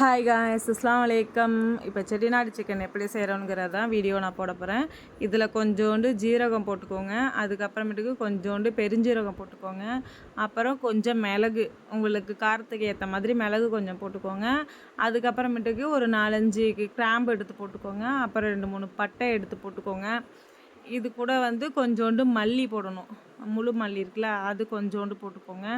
Hi guys இஸ்லாம் வலைக்கம் இப்போ Chettinad chicken எப்படி செய்கிறோங்கிறது தான் வீடியோ நான் போட போகிறேன் இதில் கொஞ்சோண்டு ஜீரகம் போட்டுக்கோங்க. அதுக்கப்புறமேட்டுக்கு கொஞ்சோண்டு பெருஞ்சீரகம் போட்டுக்கோங்க. அப்புறம் கொஞ்சம் மிளகு. உங்களுக்கு காரத்துக்கு ஏற்ற மாதிரி மிளகு கொஞ்சம் போட்டுக்கோங்க. அதுக்கப்புறமேட்டுக்கு ஒரு நாலஞ்சு கிராம்பு எடுத்து போட்டுக்கோங்க. அப்புறம் ரெண்டு மூணு பட்டை எடுத்து போட்டுக்கோங்க. இது கூட வந்து கொஞ்சோண்டு மல்லி போடணும். முழு மல்லி இருக்குல்ல அது கொஞ்சோண்டு போட்டுக்கோங்க.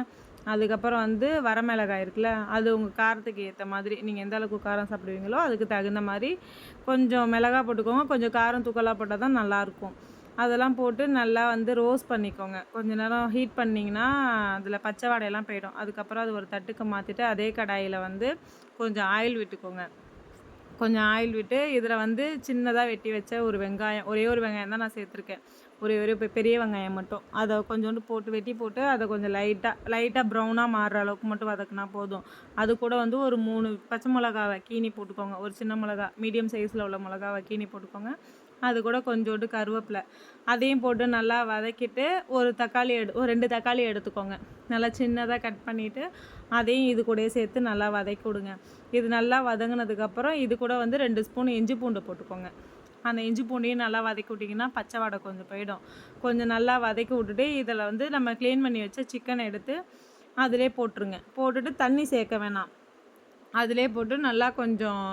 அதுக்கப்புறம் வந்து வரமிளகாய் இருக்குல்ல அது உங்கள் காரத்துக்கு ஏற்ற மாதிரி நீங்கள் எந்த அளவுக்கு காரம் சாப்பிடுவீங்களோ அதுக்கு தகுந்த மாதிரி கொஞ்சம் மிளகா போட்டுக்கோங்க. கொஞ்சம் காரம் தூக்கலாக போட்டால் தான் நல்லாயிருக்கும். அதெல்லாம் போட்டு நல்லா வந்து ரோஸ்ட் பண்ணிக்கோங்க. கொஞ்ச நேரம் ஹீட் பண்ணிங்கன்னா அதில் பச்சை வாடையெல்லாம் போயிடும். அதுக்கப்புறம் அது ஒரு தட்டுக்கு மாற்றிட்டு அதே கடாயில் வந்து கொஞ்சம் ஆயில் விட்டுக்கோங்க. கொஞ்சம் ஆயில் விட்டு இதில் வந்து சின்னதாக வெட்டி வச்ச ஒரு வெங்காயம் ஒரே ஒரு வெங்காயம் தான் நான் சேர்த்துருக்கேன். ஒரே ஒரு பெரிய வெங்காயம் மட்டும். அதை கொஞ்சோண்டு போட்டு வெட்டி போட்டு அதை கொஞ்சம் லைட்டாக லைட்டாக ப்ரௌனாக மாறுற அளவுக்கு மட்டும் வதக்குனா போதும். அது கூட வந்து ஒரு மூணு பச்சை மிளகாவை கீனி போட்டுக்கோங்க. ஒரு சின்ன மிளகா மீடியம் சைஸில் உள்ள மிளகாவை கீனி போட்டுக்கோங்க. அது கூட கொஞ்சோண்டு கருவேப்பிலை. அதையும் போட்டு நல்லா வதக்கிட்டு ஒரு தக்காளி எடு ஒரு ரெண்டு தக்காளி எடுத்துக்கோங்க. நல்லா சின்னதாக கட் பண்ணிவிட்டு அதையும் இது கூட சேர்த்து நல்லா வதக்கி விடுங்க. இது நல்லா வதங்கினதுக்கப்புறம் இது கூட வந்து ரெண்டு ஸ்பூன் இஞ்சி பூண்டு போட்டுக்கோங்க. அந்த இஞ்சி பூண்டையும் நல்லா வதக்கி விட்டிங்கன்னா பச்சை வாடை கொஞ்சம் போயிடும். கொஞ்சம் நல்லா வதக்கி விட்டுட்டு இதில் வந்து நம்ம க்ளீன் பண்ணி வச்ச சிக்கனை எடுத்து அதிலே போட்டுருங்க. போட்டுட்டு தண்ணி சேர்க்க வேணாம். அதிலே போட்டு நல்லா கொஞ்சம்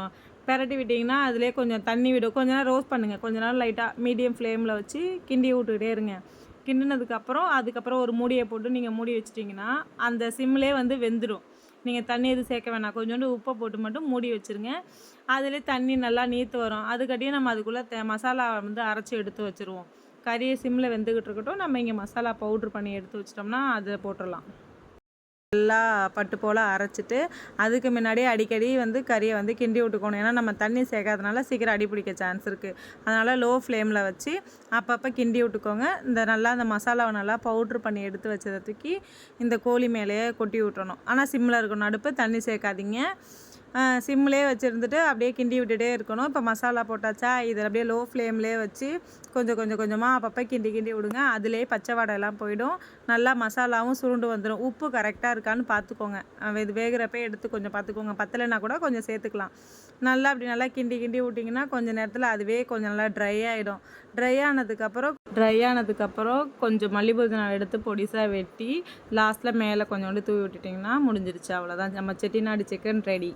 பெரட்டி விட்டிங்கன்னா அதிலே கொஞ்சம் தண்ணி விடும். கொஞ்ச நேரம் ரோஸ்ட் பண்ணுங்கள் கொஞ்ச நேரம் லைட்டாக மீடியம் ஃப்ளேமில் வச்சு கிண்டி விட்டுக்கிட்டே இருங்க. கிண்டினதுக்கப்புறம் அதுக்கப்புறம் ஒரு மூடியை போட்டு நீங்கள் மூடி வச்சிட்டிங்கன்னா அந்த சிம்லேயே வந்து வெந்துடும் நீங்கள் தண்ணி எதுவும் சேர்க்க வேணாம். கொஞ்சோண்டு உப்பை போட்டு மட்டும் மூடி வச்சுருங்க. அதிலே தண்ணி நல்லா நீத்து வரும். அதுக்கடியே நம்ம அதுக்குள்ளே தே மசாலா வந்து அரைச்சி எடுத்து வச்சுருவோம். கறியை சிம்மில் வெந்துக்கிட்டு இருக்கட்டும் நம்ம இங்கே மசாலா பவுட்ரு பண்ணி எடுத்து வச்சிட்டோம்னா அதை போட்டுடலாம் நல்லா பட்டு போல் அரைச்சிட்டு அதுக்கு முன்னாடியே அடிக்கடி வந்து கறியை வந்து கிண்டி விட்டுக்கணும். ஏன்னா நம்ம தண்ணி சேர்க்காதனால சீக்கிரம் அடி பிடிக்க சான்ஸ் இருக்குது அதனால் லோ ஃப்ளேமில் வச்சு அப்பப்போ கிண்டி விட்டுக்கோங்க. இந்த நல்லா அந்த மசாலாவை நல்லா பவுட்ரு பண்ணி எடுத்து வச்சதை தூக்கி இந்த கோழி மேலேயே கொட்டி விட்டுறணும். ஆனால் சிம்மில் இருக்கணும். அடுப்பு தண்ணி சேர்க்காதீங்க. சிம்லேயே வச்சுருந்துட்டு அப்படியே கிண்டி விட்டுட்டே இருக்கணும். இப்போ மசாலா போட்டாச்சா இதில் அப்படியே லோ ஃப்ளேம்லேயே வச்சு கொஞ்சம் கொஞ்சம் கொஞ்சமாக அப்பப்போ கிண்டி கிண்டி விடுங்க. அதிலே பச்சை வடையெல்லாம் போயிடும். நல்லா மசாலாவும் சுருண்டு வந்துடும் உப்பு கரெக்டாக இருக்கான்னு பார்த்துக்கோங்க இது வேகிறப்ப எடுத்து கொஞ்சம் பார்த்துக்கோங்க பத்தலைன்னா கூட கொஞ்சம் சேர்த்துக்கலாம். நல்லா அப்படி நல்லா கிண்டி கிண்டி விட்டிங்கன்னா கொஞ்சம் நேரத்தில் அதுவே கொஞ்சம் நல்லா ட்ரை ஆகிடும் ட்ரை ஆனதுக்கப்புறம் ட்ரை ஆனதுக்கப்புறம் கொஞ்சம் மல்லிகை எடுத்து பொடிசாக வெட்டி லாஸ்ட்டில் மேலே கொஞ்சோண்டு தூவி விட்டுட்டிங்கன்னா முடிஞ்சிருச்சு. அவ்வளோதான் நம்ம செட்டிநாடு சிக்கன் ரெடி